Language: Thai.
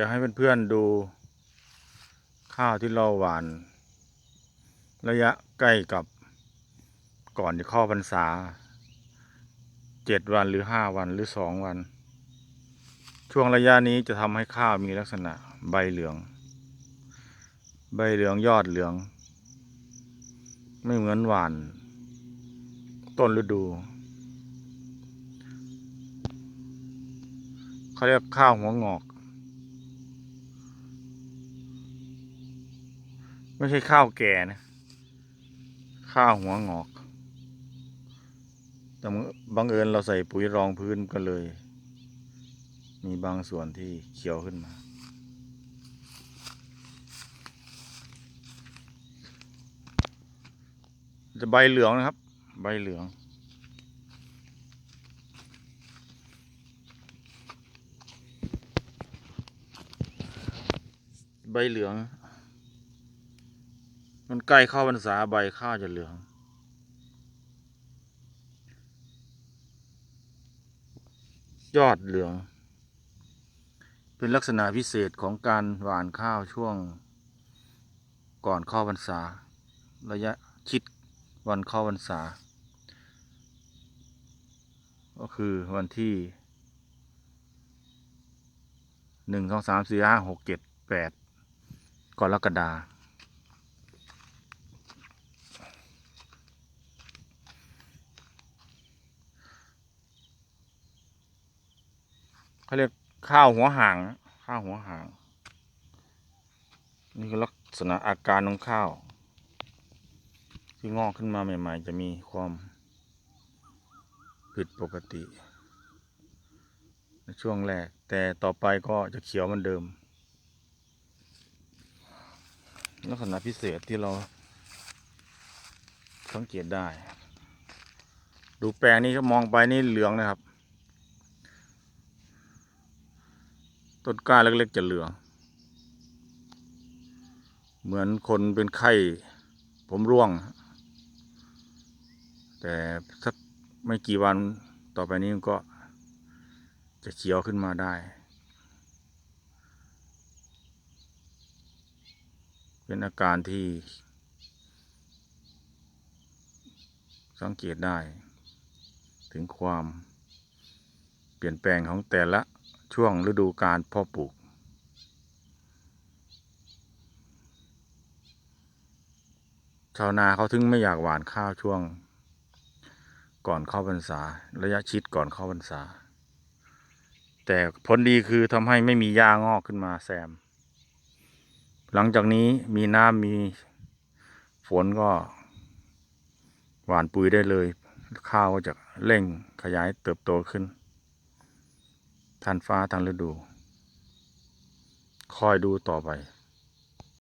จะให้เพื่อนๆดูข้าวที่เราหวาน ระยะใกล้กับก่อนจะเข้าพรรษาเจ็ดวันหรือห้าวันหรือสองวัน ช่วงระยะนี้จะทำให้ข้าวมีลักษณะใบเหลือง ใบเหลืองยอดเหลือง ไม่เหมือนหวาน ต้นฤดูเขาเรียกข้าวหัวงอก ไม่ใช่ข้าวแก่นะ ข้าวหัวงอก แต่บังเอิญเราใส่ปุ๋ยรองพื้นก็เลย มีบางส่วนที่เขียวขึ้นมาจะใบเหลืองนะครับ ใบเหลือง ใบเหลือง มันใกล้เข้าพรรษาใบข้าวจะเหลือง ยอดเหลือง เป็นลักษณะพิเศษของการหว่านข้าวช่วง ก่อนเข้าพรรษา ระยะชิดวันเข้าพรรษา ก็คือวันที่หนึ่งสองสามสี่ห้าหกเจ็ดแปดก่อนรกฎา เขาเรียกข้าวหัวหาง ข้าวหัวหาง นี่คือลักษณะอาการของข้าว ที่งอกขึ้นมาใหม่ ๆ จะมีความผิดปกติในช่วงแรก แต่ต่อไปก็จะเขียวเหมือนเดิม ลักษณะพิเศษที่เราสังเกตได้ ดูแปลงนี้ก็มองไปนี่เหลืองนะครับ ต้นกล้าเล็ก ๆ จะเหลือง เหมือนคนเป็นไข้ ผมร่วง แต่สักไม่กี่วันต่อไปนี้ก็จะเขียวขึ้นมาได้ เป็นอาการที่ สังเกตได้ ถึงความเปลี่ยนแปลงของแต่ละ ช่วงฤดูการเพาะปลูก ชาวนาเขาถึงไม่อยากหวานข้าวช่วง ก่อนเข้าพรรษา ระยะชิดก่อนเข้าพรรษา แต่ผลดีคือทำให้ไม่มีหญ้างอกขึ้นมาแซม หลังจากนี้มีน้ำมีฝนก็ หวานปุ๋ยได้เลย ข้าวก็จะเร่งขยายเติบโตขึ้น ทันฟ้าทันฤดู คอยดูต่อไป